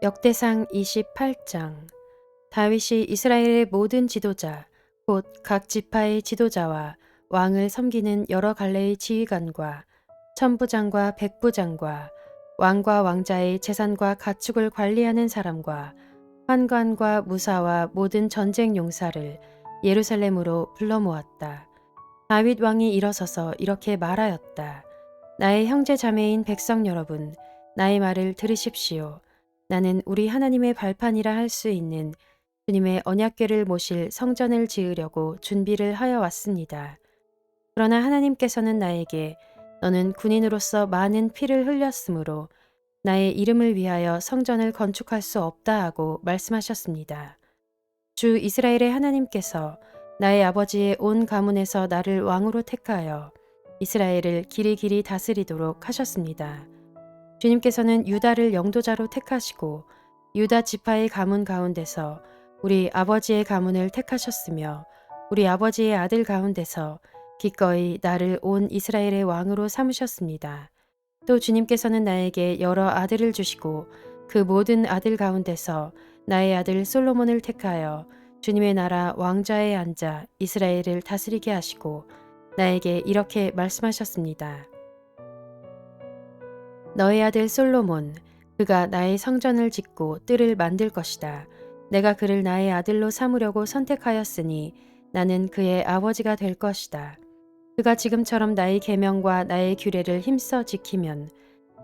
역대상 28장 다윗이 이스라엘의 모든 지도자 곧 각 지파의 지도자와 왕을 섬기는 여러 갈래의 지휘관과 천부장과 백부장과 왕과 왕자의 재산과 가축을 관리하는 사람과 환관과 무사와 모든 전쟁 용사를 예루살렘으로 불러 모았다. 다윗 왕이 일어서서 이렇게 말하였다. 나의 형제 자매인 백성 여러분, 나의 말을 들으십시오. 나는 우리 하나님의 발판이라 할 수 있는 주님의 언약궤를 모실 성전을 지으려고 준비를 하여 왔습니다. 그러나 하나님께서는 나에게 너는 군인으로서 많은 피를 흘렸으므로 나의 이름을 위하여 성전을 건축할 수 없다 하고 말씀하셨습니다. 주 이스라엘의 하나님께서 나의 아버지의 온 가문에서 나를 왕으로 택하여 이스라엘을 길이길이 다스리도록 하셨습니다. 주님께서는 유다를 영도자로 택하시고 유다 지파의 가문 가운데서 우리 아버지의 가문을 택하셨으며 우리 아버지의 아들 가운데서 기꺼이 나를 온 이스라엘의 왕으로 삼으셨습니다. 또 주님께서는 나에게 여러 아들을 주시고 그 모든 아들 가운데서 나의 아들 솔로몬을 택하여 주님의 나라 왕좌에 앉아 이스라엘을 다스리게 하시고 나에게 이렇게 말씀하셨습니다. 너의 아들 솔로몬, 그가 나의 성전을 짓고 뜰을 만들 것이다. 내가 그를 나의 아들로 삼으려고 선택하였으니 나는 그의 아버지가 될 것이다. 그가 지금처럼 나의 계명과 나의 규례를 힘써 지키면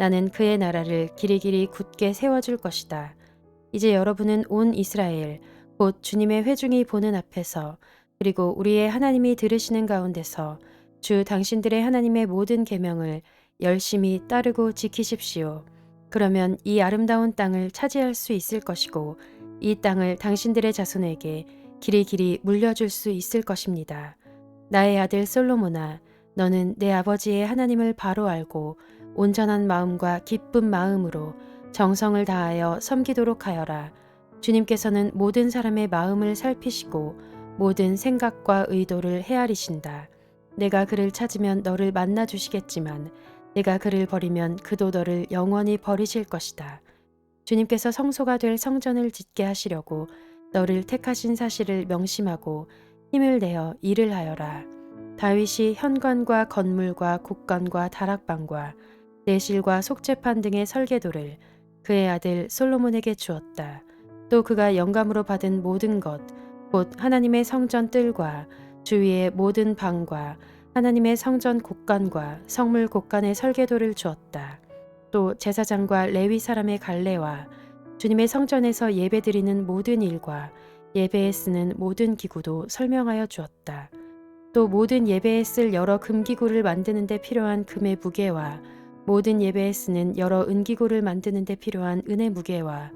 나는 그의 나라를 길이길이 굳게 세워줄 것이다. 이제 여러분은 온 이스라엘, 곧 주님의 회중이 보는 앞에서 그리고 우리의 하나님이 들으시는 가운데서 주 당신들의 하나님의 모든 계명을 열심히 따르고 지키십시오. 그러면 이 아름다운 땅을 차지할 수 있을 것이고 이 땅을 당신들의 자손에게 길이길이 물려줄 수 있을 것입니다. 나의 아들 솔로몬아, 너는 내 아버지의 하나님을 바로 알고 온전한 마음과 기쁜 마음으로 정성을 다하여 섬기도록 하여라. 주님께서는 모든 사람의 마음을 살피시고 모든 생각과 의도를 헤아리신다. 내가 그를 찾으면 너를 만나 주시겠지만 내가 그를 버리면 그도 너를 영원히 버리실 것이다. 주님께서 성소가 될 성전을 짓게 하시려고 너를 택하신 사실을 명심하고 힘을 내어 일을 하여라. 다윗이 현관과 건물과 국관과 다락방과 내실과 속죄판 등의 설계도를 그의 아들 솔로몬에게 주었다. 또 그가 영감으로 받은 모든 것, 곧 하나님의 성전 뜰과 주위의 모든 방과 하나님의 성전 곳간과 성물 곳간의 설계도를 주었다. 또 제사장과 레위 사람의 갈례와 주님의 성전에서 예배드리는 모든 일과 예배에 쓰는 모든 기구도 설명하여 주었다. 또 모든 예배에 쓸 여러 금기구를 만드는 데 필요한 금의 무게와 모든 예배에 쓰는 여러 은기구를 만드는 데 필요한 은의 무게와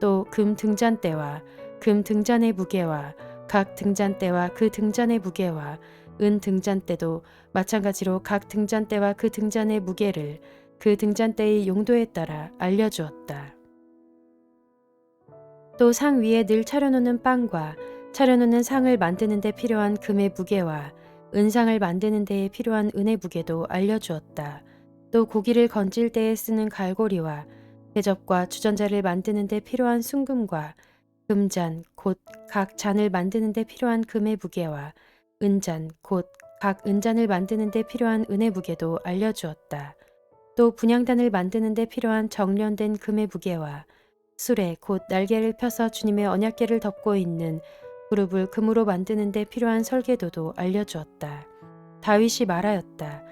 또 금 등잔대와 금 등잔의 무게와 각 등잔대와 그 등잔의 무게와 은 등잔대도 마찬가지로 각 등잔대와 그 등잔의 무게를 그 등잔대의 용도에 따라 알려주었다. 또 상 위에 늘 차려놓는 빵과 차려놓는 상을 만드는 데 필요한 금의 무게와 은상을 만드는 데에 필요한 은의 무게도 알려주었다. 또 고기를 건질 때에 쓰는 갈고리와 대접과 주전자를 만드는 데 필요한 순금과 금잔, 곧 각 잔을 만드는 데 필요한 금의 무게와 은잔, 곧 각 은잔을 만드는 데 필요한 은의 무게도 알려주었다. 또 분양단을 만드는 데 필요한 정련된 금의 무게와 수레, 곧 날개를 펴서 주님의 언약계를 덮고 있는 그룹을 금으로 만드는 데 필요한 설계도도 알려주었다. 다윗이 말하였다.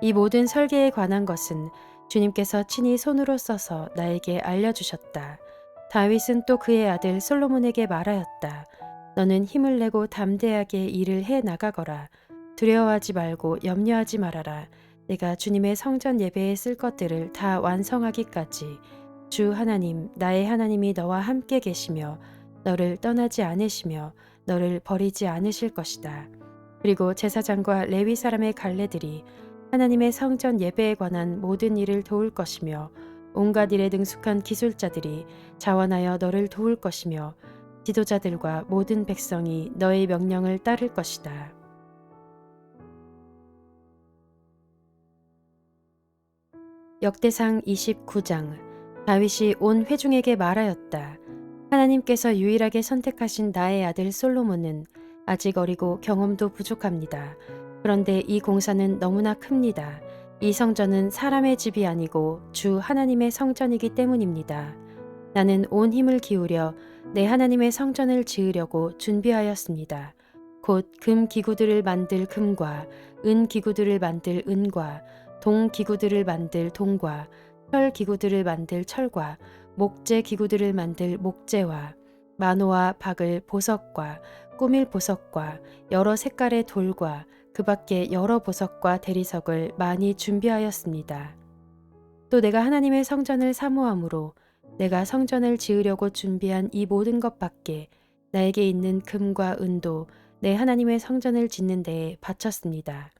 이 모든 설계에 관한 것은 주님께서 친히 손으로 써서 나에게 알려주셨다. 다윗은 또 그의 아들 솔로몬에게 말하였다. 너는 힘을 내고 담대하게 일을 해 나가거라. 두려워하지 말고 염려하지 말아라. 내가 주님의 성전 예배에 쓸 것들을 다 완성하기까지 주 하나님, 나의 하나님이 너와 함께 계시며 너를 떠나지 않으시며 너를 버리지 않으실 것이다. 그리고 제사장과 레위 사람의 갈래들이 하나님의 성전 예배에 관한 모든 일을 도울 것이며 온갖 일에 능숙한 기술자들이 자원하여 너를 도울 것이며 지도자들과 모든 백성이 너의 명령을 따를 것이다. 역대상 29장 다윗이 온 회중에게 말하였다. 하나님께서 유일하게 선택하신 나의 아들 솔로몬은 아직 어리고 경험도 부족합니다. 그런데 이 공사는 너무나 큽니다. 이 성전은 사람의 집이 아니고 주 하나님의 성전이기 때문입니다. 나는 온 힘을 기울여 내 하나님의 성전을 지으려고 준비하였습니다. 곧 금 기구들을 만들 금과 은 기구들을 만들 은과 동 기구들을 만들 동과 철 기구들을 만들 철과 목재 기구들을 만들 목재와 만호와 박을 보석과 꾸밀 보석과 여러 색깔의 돌과 그 밖에 여러 보석과 대리석을 많이 준비하였습니다. 또 내가 하나님의 성전을 사모함으로 내가 성전을 지으려고 준비한 이 모든 것 밖에 나에게 있는 금과 은도 내 하나님의 성전을 짓는 데에 바쳤습니다.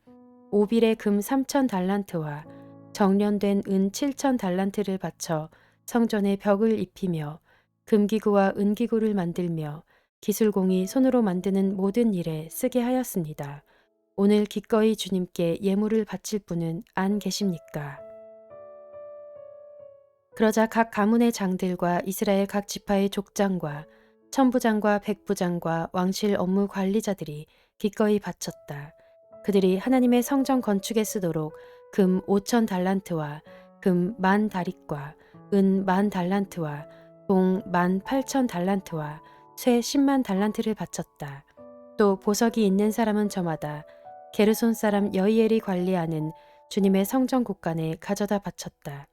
오빌의 금 3천 달란트와 정련된 은 7천 달란트를 바쳐 성전에 벽을 입히며 금기구와 은기구를 만들며 기술공이 손으로 만드는 모든 일에 쓰게 하였습니다. 오늘 기꺼이 주님께 예물을 바칠 분은 안 계십니까? 그러자 각 가문의 장들과 이스라엘 각 지파의 족장과 천부장과 백부장과 왕실 업무 관리자들이 기꺼이 바쳤다. 그들이 하나님의 성전 건축에 쓰도록 금 5천 달란트와 금 만 다릿과 은 만 달란트와 동 만 8천 달란트와 쇠 10만 달란트를 바쳤다. 또 보석이 있는 사람은 저마다 게르손 사람 여이엘이 관리하는 주님의 성전 곳간에 가져다 바쳤다.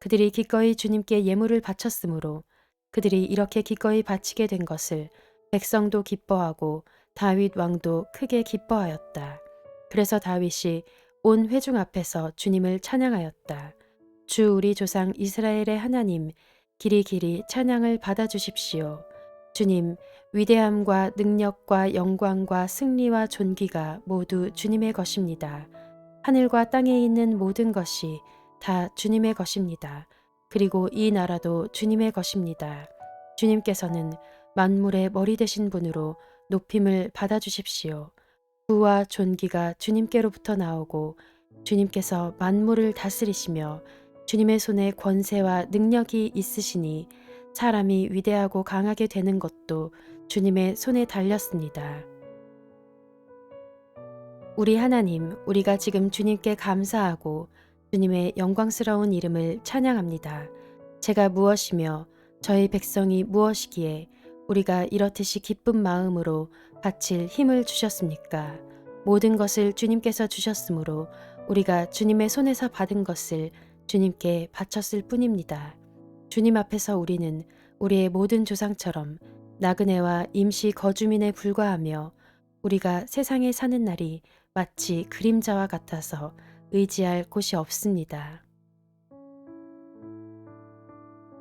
그들이 기꺼이 주님께 예물을 바쳤으므로 그들이 이렇게 기꺼이 바치게 된 것을 백성도 기뻐하고 다윗 왕도 크게 기뻐하였다. 그래서 다윗이 온 회중 앞에서 주님을 찬양하였다. 주 우리 조상 이스라엘의 하나님 길이 길이 찬양을 받아 주십시오. 주님 위대함과 능력과 영광과 승리와 존귀가 모두 주님의 것입니다. 하늘과 땅에 있는 모든 것이 다 주님의 것입니다. 그리고 이 나라도 주님의 것입니다. 주님께서는 만물의 머리 되신 분으로 높임을 받아 주십시오. 부와 존귀가 주님께로부터 나오고 주님께서 만물을 다스리시며 주님의 손에 권세와 능력이 있으시니 사람이 위대하고 강하게 되는 것도 주님의 손에 달렸습니다. 우리 하나님, 우리가 지금 주님께 감사하고 주님의 영광스러운 이름을 찬양합니다. 제가 무엇이며 저희 백성이 무엇이기에 우리가 이렇듯이 기쁜 마음으로 바칠 힘을 주셨습니까? 모든 것을 주님께서 주셨으므로 우리가 주님의 손에서 받은 것을 주님께 바쳤을 뿐입니다. 주님 앞에서 우리는 우리의 모든 조상처럼 나그네와 임시 거주민에 불과하며 우리가 세상에 사는 날이 마치 그림자와 같아서 의지할 곳이 없습니다.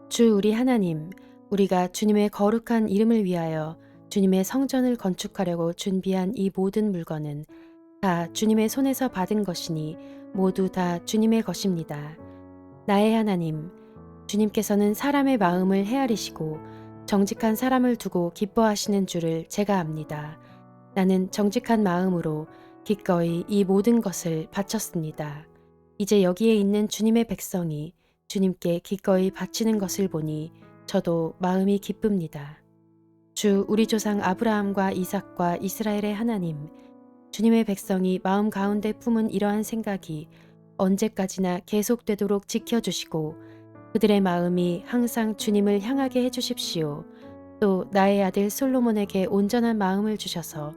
주 우리 하나님, 우리가 주님의 거룩한 이름을 위하여 주님의 성전을 건축하려고 준비한 이 모든 물건은 다 주님의 손에서 받은 것이니 모두 다 주님의 것입니다. 나의 하나님, 주님께서는 사람의 마음을 헤아리시고 정직한 사람을 두고 기뻐하시는 줄을 제가 압니다. 나는 정직한 마음으로 기꺼이 이 모든 것을 바쳤습니다. 이제 여기에 있는 주님의 백성이 주님께 기꺼이 바치는 것을 보니 저도 마음이 기쁩니다. 주 우리 조상 아브라함과 이삭과 이스라엘의 하나님, 주님의 백성이 마음 가운데 품은 이러한 생각이 언제까지나 계속되도록 지켜주시고 그들의 마음이 항상 주님을 향하게 해주십시오. 또 나의 아들 솔로몬에게 온전한 마음을 주셔서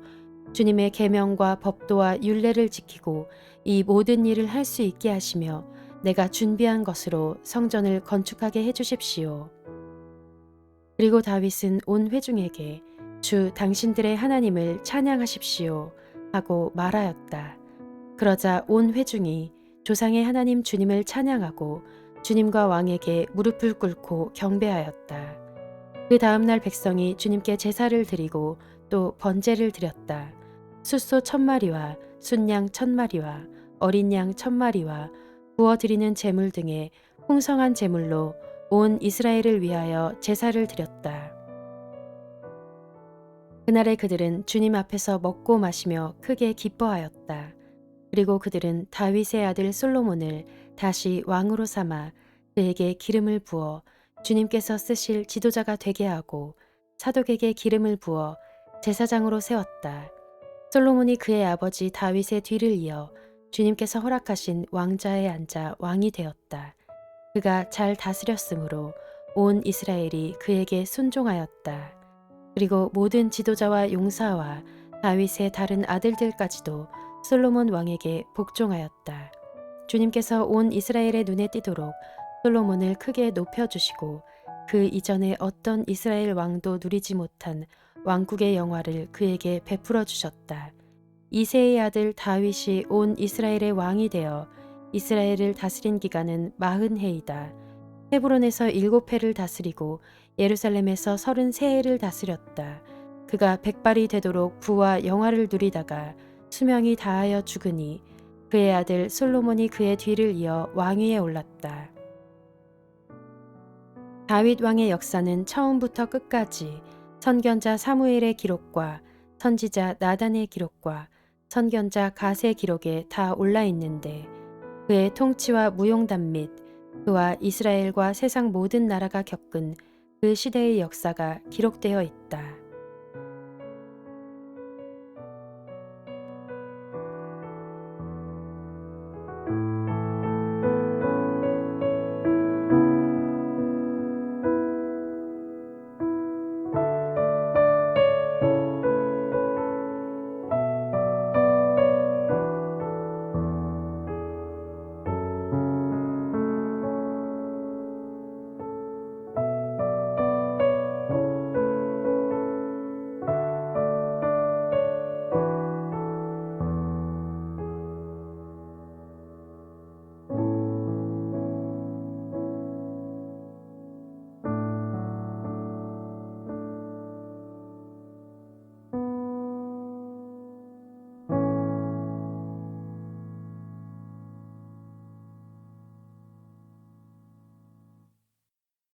주님의 계명과 법도와 율례를 지키고 이 모든 일을 할 수 있게 하시며 내가 준비한 것으로 성전을 건축하게 해 주십시오. 그리고 다윗은 온 회중에게 주 당신들의 하나님을 찬양하십시오 하고 말하였다. 그러자 온 회중이 조상의 하나님 주님을 찬양하고 주님과 왕에게 무릎을 꿇고 경배하였다. 그 다음날 백성이 주님께 제사를 드리고 또 번제를 드렸다. 숫소 천 마리와 순양 천 마리와 어린 양 천 마리와 구워 드리는 제물 등의 풍성한 제물로 온 이스라엘을 위하여 제사를 드렸다. 그날에 그들은 주님 앞에서 먹고 마시며 크게 기뻐하였다. 그리고 그들은 다윗의 아들 솔로몬을 다시 왕으로 삼아 그에게 기름을 부어 주님께서 쓰실 지도자가 되게 하고 사독에게 기름을 부어 제사장으로 세웠다. 솔로몬이 그의 아버지 다윗의 뒤를 이어 주님께서 허락하신 왕자에 앉아 왕이 되었다. 그가 잘 다스렸으므로 온 이스라엘이 그에게 순종하였다. 그리고 모든 지도자와 용사와 다윗의 다른 아들들까지도 솔로몬 왕에게 복종하였다. 주님께서 온 이스라엘의 눈에 띄도록 솔로몬을 크게 높여주시고 그 이전에 어떤 이스라엘 왕도 누리지 못한 왕국의 영화를 그에게 베풀어 주셨다. 이세의 아들 다윗이 온 이스라엘의 왕이 되어 이스라엘을 다스린 기간은 마흔 해이다. 헤브론에서 일곱 해를 다스리고 예루살렘에서 서른세 해를 다스렸다. 그가 백발이 되도록 부와 영화를 누리다가 수명이 다하여 죽으니 그의 아들 솔로몬이 그의 뒤를 이어 왕위에 올랐다. 다윗 왕의 역사는 처음부터 끝까지 선견자 사무엘의 기록과 선지자 나단의 기록과 선견자 갓의 기록에 다 올라 있는데 그의 통치와 무용담 및 그와 이스라엘과 세상 모든 나라가 겪은 그 시대의 역사가 기록되어 있다.